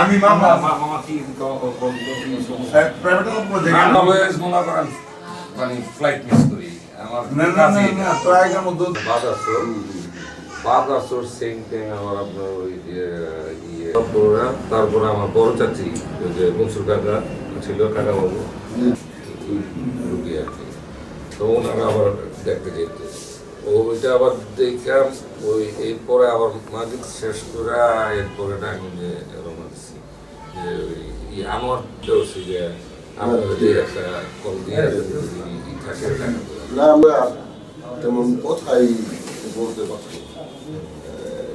আমি মামা কি মানে ফ্লাইট মিস করি। আমার বাদ টাইম আমার আপনার ওই তারপরে আমার বড় চাচি ওই যে মনসুর কাকা ছিল কাকা বাবু রুগী আর কি। তো ওনারা আবার দেখতে যেত। ওইটা আবার দেখলাম ওই এরপরে আবার শেষ করে এরপরে টাইম যে রোমান্সি যে ওই যে আমার একটা কল দিয়ে থাকে না আমরা তেমন কথাই বলতে পারছি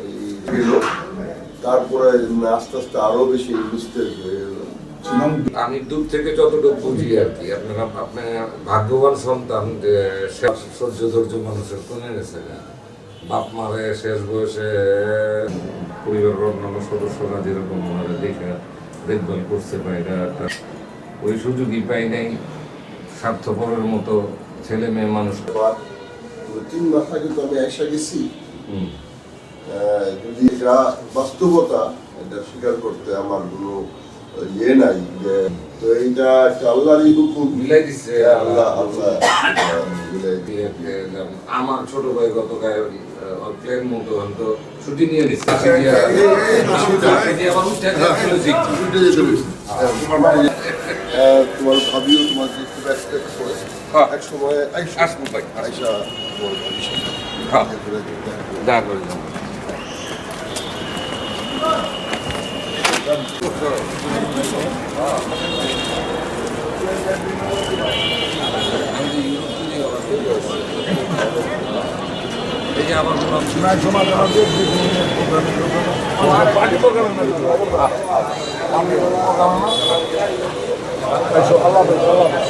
এই তারপরে আস্তে আস্তে আরও বেশি ইনভেস্টেড হয়ে গেল আমি দূর থেকে যতটুকু বুঝি আর কি আপনারা আপনি ভাগ্যবান সন্তান যে সহ্য ধৈর্য মানুষের কমে গেছে। বাপ মারে শেষ বয়সে পরিবারের অন্যান্য সদস্যরা যেরকম ওনারা দেখে দেখভাল করছে বা এটা একটা ওই সুযোগই পাই নাই স্বার্থপরের মতো ছেলে মেয়ে মানুষ। তিন মাস আগে তো আমি এসে গেছি। যদি এটা বাস্তবতা এটা স্বীকার করতে আমার কোনো ইয়ে নাই তো এইটা আল্লাহরই হুকুম মিলাই দিচ্ছে আল্লাহ আল্লাহ। আমার ছোট ভাই গতকাল প্লেন মতো হয়তো ছুটি নিয়ে নিচ্ছে যাচ্ছে। উঠে যেতে হয়েছে। তোমার ভাবিও তোমাকে খুব এক্সপেক্ট করে হ্যাঁ। এক সময় আইসা। আইসা হ্যাঁ। দেখা করে যেতে হবে। দেখা করে যাব। এই যে আমার পার্টি প্রোগ্রামে না আমি প্রোগ্রামে। না আল্লাহ আল্লাহ আল্লাহ